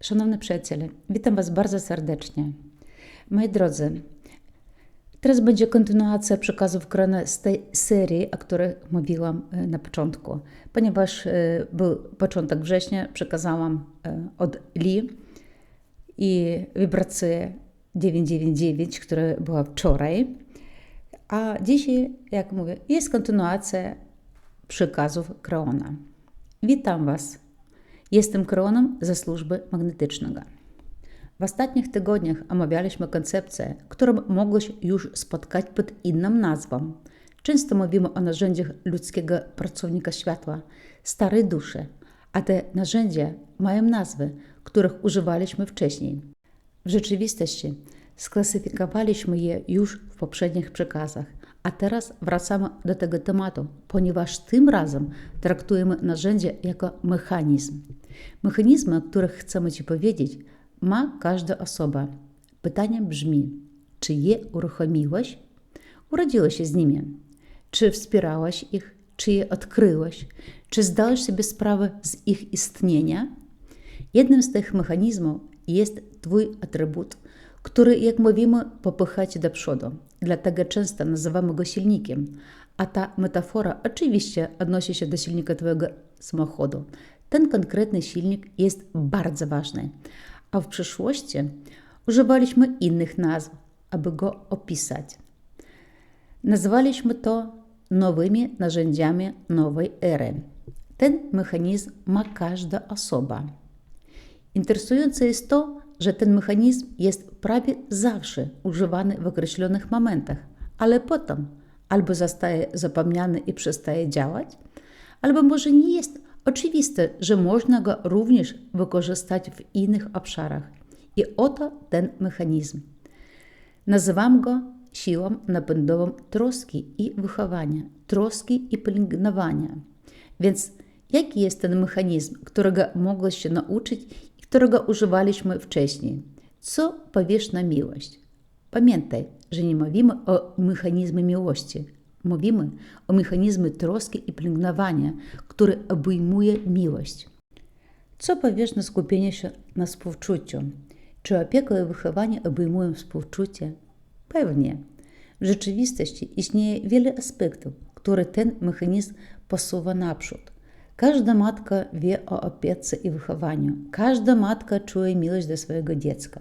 Szanowni przyjaciele, witam Was bardzo serdecznie. Moi drodzy, teraz będzie kontynuacja przekazów Krona z tej serii, o której mówiłam e, na początku. Ponieważ e, był początek września, przekazałam e, od Li i wibrację 999, która była wczoraj. A dzisiaj, jak mówię, jest kontynuacja przekazów Krona. Witam Was. Jestem Kronem ze służby magnetycznego. W ostatnich tygodniach omawialiśmy koncepcję, którą mogłeś już spotkać pod inną nazwą. Często mówimy o narzędziach ludzkiego pracownika światła, starej duszy, a te narzędzia mają nazwy, których używaliśmy wcześniej. W rzeczywistości sklasyfikowaliśmy je już w poprzednich przekazach, a teraz wracamy do tego tematu, ponieważ tym razem traktujemy narzędzie jako mechanizm. Mechanizmy, o których chcemy Ci powiedzieć, ma każda osoba. Pytanie brzmi: czy je uruchomiłeś? Urodziłeś się z nimi. Czy wspierałaś ich? Czy je odkryłeś? Czy zdałeś sobie sprawę z ich istnienia? Jednym z tych mechanizmów jest Twój atrybut, który, jak mówimy, popycha Cię do przodu. Dlatego często nazywamy go silnikiem. A ta metafora oczywiście odnosi się do silnika Twojego samochodu. Ten konkretny silnik jest bardzo ważny, a w przyszłości używaliśmy innych nazw, aby go opisać. Nazwaliśmy to nowymi narzędziami nowej ery. Ten mechanizm ma każda osoba. Interesujące jest to, że ten mechanizm jest prawie zawsze używany w określonych momentach, ale potem albo zostaje zapomniany i przestaje działać, albo może nie jest Oczywiste, że można go również wykorzystać w innych obszarach. I oto ten mechanizm. Nazywam go siłą napędową troski i wychowania, troski i pielęgnowania. Więc jaki jest ten mechanizm, którego mogłeś się nauczyć którego używaliśmy wcześniej? Co powiesz na miłość? Pamiętaj, że nie mówimy o mechanizmie miłości, Mówimy o mechanizmie troski i pielęgnowania, który obejmuje miłość. Co powiesz na skupienie się na współczuciu? Czy opieka i wychowanie obejmują współczucie? Pewnie. W rzeczywistości istnieje wiele aspektów, które ten mechanizm posuwa naprzód. Każda matka wie o opiece i wychowaniu. Każda matka czuje miłość do swojego dziecka.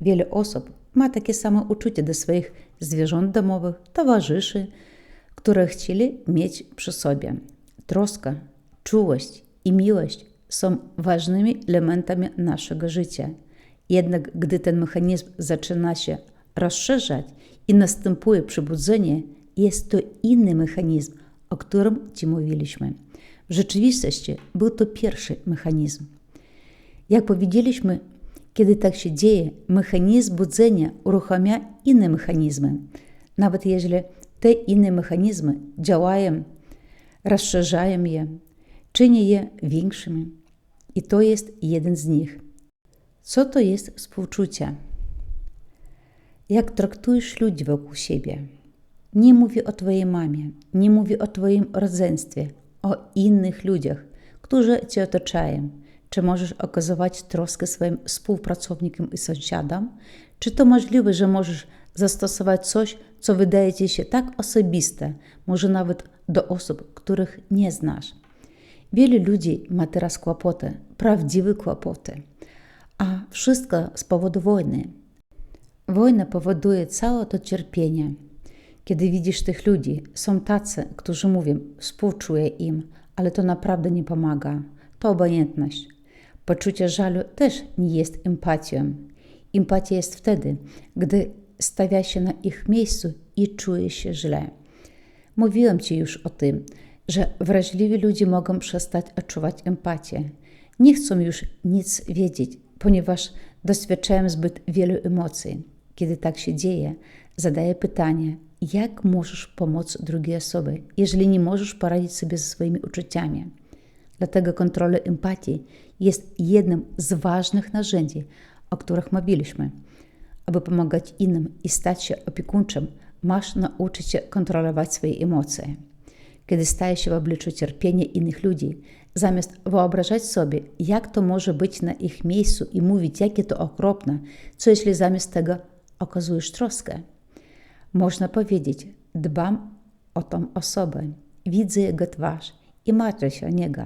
Wiele osób ma takie samo uczucie do swoich zwierząt domowych, towarzyszy, które chcieli mieć przy sobie. Troska, czułość i miłość są ważnymi elementami naszego życia. Jednak gdy ten mechanizm zaczyna się rozszerzać i następuje przebudzenie, jest to inny mechanizm, o którym Ci mówiliśmy. W rzeczywistości był to pierwszy mechanizm. Jak powiedzieliśmy, kiedy tak się dzieje, mechanizm budzenia uruchamia inne mechanizmy. Nawet jeżeli te inne mechanizmy działają, rozszerzają je, czynią je większymi. I to jest jeden z nich. Co to jest współczucie? Jak traktujesz ludzi wokół siebie? Nie mówię o Twojej mamie, nie mówię o Twoim rodzeństwie, o innych ludziach, którzy Cię otaczają. Czy możesz okazywać troskę swoim współpracownikom i sąsiadom? Czy to możliwe, że możesz zastosować coś, co wydaje ci się tak osobiste, może nawet do osób, których nie znasz. Wiele ludzi ma teraz kłopoty, prawdziwe kłopoty, a wszystko z powodu wojny. Wojna powoduje całe to cierpienie. Kiedy widzisz tych ludzi, są tacy, którzy mówią, współczuję im, ale to naprawdę nie pomaga. To obojętność. Poczucie żalu też nie jest empatią. Empatia jest wtedy, gdy stawia się na ich miejscu i czuje się źle. Mówiłem Ci już o tym, że wrażliwi ludzie mogą przestać odczuwać empatię. Nie chcą już nic wiedzieć, ponieważ doświadczają zbyt wielu emocji. Kiedy tak się dzieje, zadaję pytanie, jak możesz pomóc drugiej osobie, jeżeli nie możesz poradzić sobie ze swoimi uczuciami. Dlatego kontrola empatii jest jednym z ważnych narzędzi, o których mówiliśmy. Aby pomagać innym i stać się opiekuńczym, masz nauczyć się kontrolować swoje emocje. Kiedy stajesz się w obliczu cierpienia innych ludzi, Zamiast wyobrażać sobie, jak to może być na ich miejscu i mówić, jakie to okropne, co jeśli zamiast tego okazujesz troskę? Można powiedzieć, dbam o tą osobę, widzę jego twarz i martwię się o niego.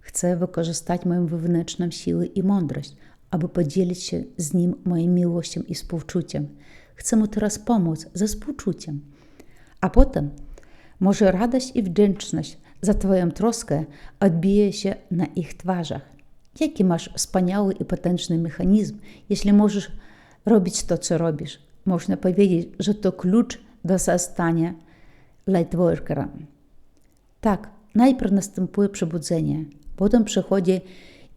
Chcę wykorzystać moją wewnętrzną siłę i mądrość, aby podzielić się z nim moją miłością i współczuciem. Chcę mu teraz pomóc ze współczuciem. A potem może radość i wdzięczność za Twoją troskę odbije się na ich twarzach. Jaki masz wspaniały i potężny mechanizm, jeśli możesz robić to, co robisz. Można powiedzieć, że to klucz do zostania lightworkerem. Tak, najpierw następuje przebudzenie, potem przychodzi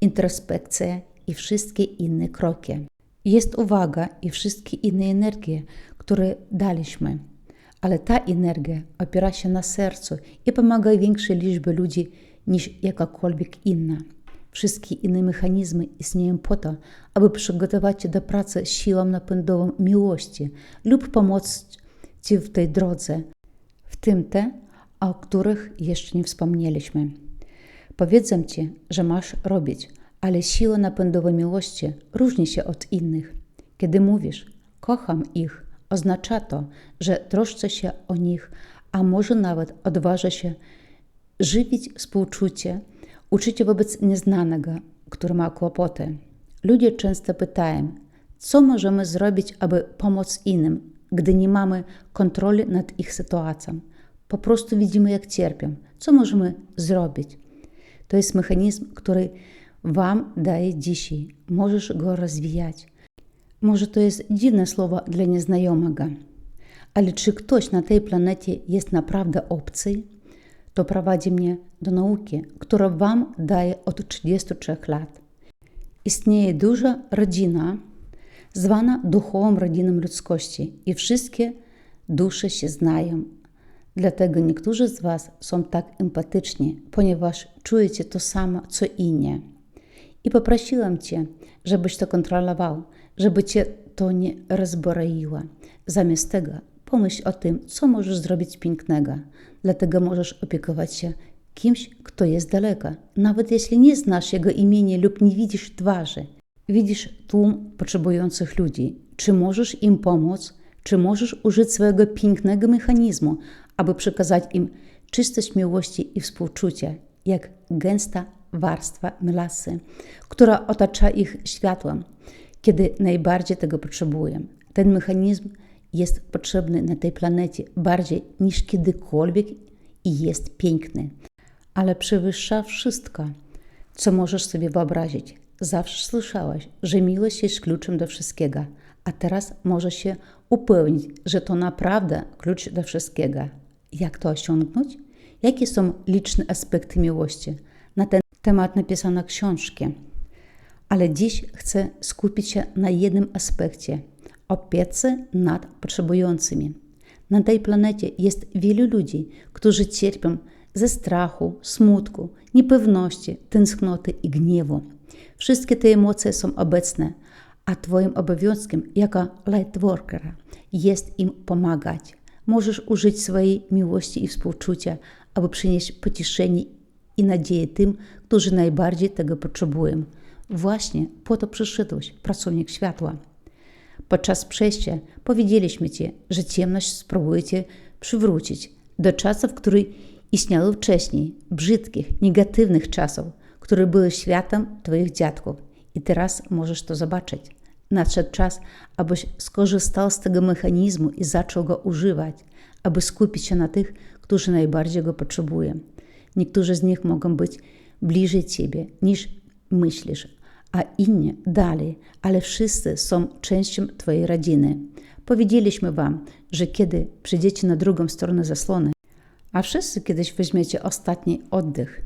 introspekcja i wszystkie inne kroki. Jest uwaga i wszystkie inne energie, które daliśmy. Ale ta energia opiera się na sercu i pomaga większej liczbie ludzi niż jakakolwiek inna. Wszystkie inne mechanizmy istnieją po to, aby przygotować Cię do pracy siłą napędową miłości lub pomóc Ci w tej drodze, w tym te, o których jeszcze nie wspomnieliśmy. Powiedzą Ci, że masz robić, ale siła napędowa miłości różni się od innych. Kiedy mówisz, kocham ich, oznacza to, że troszczę się o nich, a może nawet odważę się żywić współczucie, uczucie wobec nieznanego, który ma kłopoty. Ludzie często pytają, co możemy zrobić, aby pomóc innym, gdy nie mamy kontroli nad ich sytuacją. Po prostu widzimy, jak cierpią. Co możemy zrobić? To jest mechanizm, który Wam daje dzisiaj. Możesz go rozwijać. Może to jest dziwne słowo dla nieznajomego, ale czy ktoś na tej planecie jest naprawdę obcy? To prowadzi mnie do nauki, która Wam daje od 33 lat. Istnieje duża rodzina, zwana duchową rodziną ludzkości i wszystkie dusze się znają. Dlatego niektórzy z Was są tak empatyczni, ponieważ czujecie to samo, co inni. I poprosiłam Cię, żebyś to kontrolował, żeby Cię to nie rozbroiło. Zamiast tego pomyśl o tym, co możesz zrobić pięknego. Dlatego możesz opiekować się kimś, kto jest daleko, nawet jeśli nie znasz jego imienia lub nie widzisz twarzy. Widzisz tłum potrzebujących ludzi. Czy możesz im pomóc? Czy możesz użyć swojego pięknego mechanizmu, aby przekazać im czystość miłości i współczucia, jak gęsta warstwa melasy, która otacza ich światłem, kiedy najbardziej tego potrzebują. Ten mechanizm jest potrzebny na tej planecie bardziej niż kiedykolwiek i jest piękny, ale przewyższa wszystko, co możesz sobie wyobrazić. Zawsze słyszałaś, że miłość jest kluczem do wszystkiego, a teraz możesz się upewnić, że to naprawdę klucz do wszystkiego. Jak to osiągnąć? Jakie są liczne aspekty miłości? Na ten temat napisano książki, ale dziś chcę skupić się na jednym aspekcie opiece nad potrzebującymi. Na tej planecie jest wielu ludzi, którzy cierpią ze strachu, smutku, niepewności, tęsknoty i gniewu. Wszystkie te emocje są obecne, a Twoim obowiązkiem jako lightworkera jest im pomagać. Możesz użyć swojej miłości i współczucia, aby przynieść pocieszenie i nadzieję tym, którzy najbardziej tego potrzebują. Właśnie po to przyszedłeś, pracownik światła. Podczas przejścia powiedzieliśmy Ci, że ciemność spróbujecie przywrócić do czasów, które istniały wcześniej, brzydkich, negatywnych czasów, które były światem Twoich dziadków. I teraz możesz to zobaczyć. Nadszedł czas, abyś skorzystał z tego mechanizmu i zaczął go używać, aby skupić się na tych, którzy najbardziej go potrzebują. Niektórzy z nich mogą być bliżej Ciebie niż myślisz, a inni dalej, ale wszyscy są częścią Twojej rodziny. Powiedzieliśmy Wam, że kiedy przyjdziecie na drugą stronę zasłony, a wszyscy kiedyś weźmiecie ostatni oddech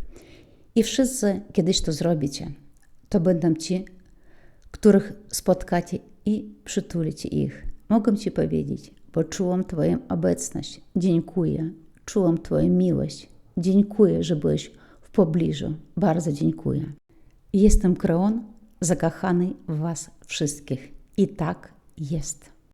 i wszyscy kiedyś to zrobicie, to będą ci, których spotkacie i przytulicie ich. Mogę Ci powiedzieć, poczułam Twoją obecność. Dziękuję. Czułam Twoją miłość. Dziękuję, że byłeś w pobliżu. Bardzo dziękuję. Jestem Kreon, w Was wszystkich. I tak jest.